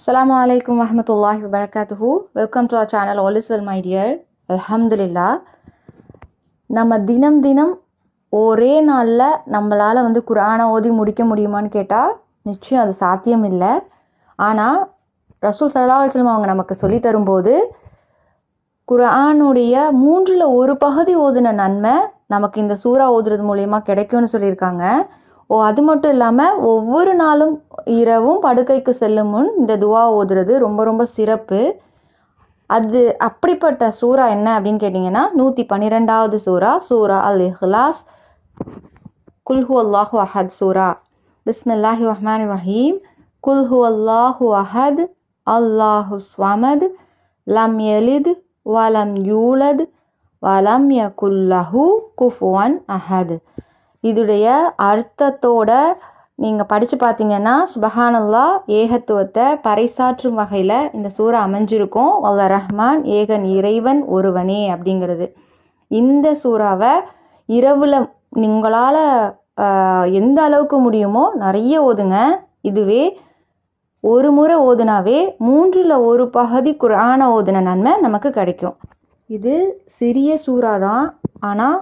அஸ்லாம் அலைக்கும் வஹமத்துல்லாஹி வபரகாத்துஹு welcome to our channel all is well my dear அலமதுல்லா நம்ம தினம் தினம் ஒரே நாளில் நம்மளால் வந்து குரானை ஓதி முடிக்க முடியுமான்னு கேட்டால் நிச்சயம் அது சாத்தியம் இல்லை. ஆனால் ரசூல் சல்லா அலுவலம் அவங்க நமக்கு சொல்லி தரும்போது குரானுடைய மூன்றில் ஒரு பகுதி ஓதுன நன்மை நமக்கு இந்த சூறா ஓதுறது மூலயமா கிடைக்கும்னு சொல்லியிருக்காங்க. ஓ அது மட்டும் இல்லாமல் ஒவ்வொரு நாளும் இரவும் படுக்கைக்கு செல்லும் முன் இந்த துவா ஓதுறது ரொம்ப ரொம்ப சிறப்பு. அது அப்படிப்பட்ட சூறா என்ன அப்படின்னு கேட்டிங்கன்னா நூற்றி பன்னிரெண்டாவது சூறா சூரா அல் இஹ்லாஸ் குல்ஹு அல்லாஹு அஹத் சூரா பிஸ்மில்லாஹி ரஹ்மான் ரஹீம். குல்ஹு அல்லாஹு அஹத். அல்லாஹு ஸ்வமத். லம் எலித் வலம் யூலத். வலம் யகுல்லஹு குஃபுவன் அஹத். இதுடைய அர்த்தத்தோட நீங்கள் படித்து பார்த்தீங்கன்னா சுபஹானல்லா ஏகத்துவத்தை பறைசாற்றும் வகையில் இந்த சூறா அமைஞ்சிருக்கும். அல்ல ரஹ்மான் ஏகன் இறைவன் ஒருவனே அப்படிங்கிறது. இந்த சூறாவை இரவில் உங்களால் எந்த அளவுக்கு முடியுமோ நிறைய ஓதுங்க. இதுவே ஒரு முறை ஓதுனாவே மூன்றில் ஒரு பகுதி குரான ஓதுன நன்மை நமக்கு கிடைக்கும். இது சிறிய சூறா தான் ஆனால்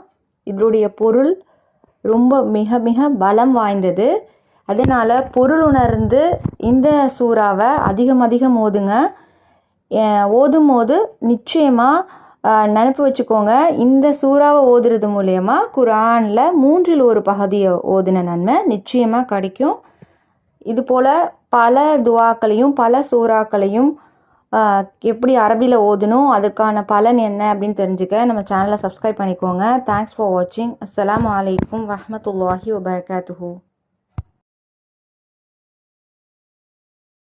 இதனுடைய பொருள் ரொம்ப மிக மிக பலம் வாய்ந்தது. அதனால் பொருள் உணர்ந்து இந்த சூறாவை அதிகம் அதிகம் ஓதுங்க. ஓதும் போது நிச்சயமாக நினப்பு வச்சுக்கோங்க. இந்த சூறாவை ஓதுறது மூலயமா குரானில் மூன்றில் ஒரு பகுதியை ஓதுன நன்மை நிச்சயமாக கிடைக்கும். இது போல் பல துவாக்களையும் பல சூறாக்களையும் எப்படி அரபியில் ஓதணும் அதுக்கான பலன் என்ன அப்படின்னு தெரிஞ்சுக்க நம்ம சேனலை சப்ஸ்கிரைப் பண்ணிக்கோங்க. தேங்க்ஸ் ஃபார் வாட்சிங் அஸ்லாம் வலைக்கம் வரமத்துல்லாஹி வபர்காத்துஹூ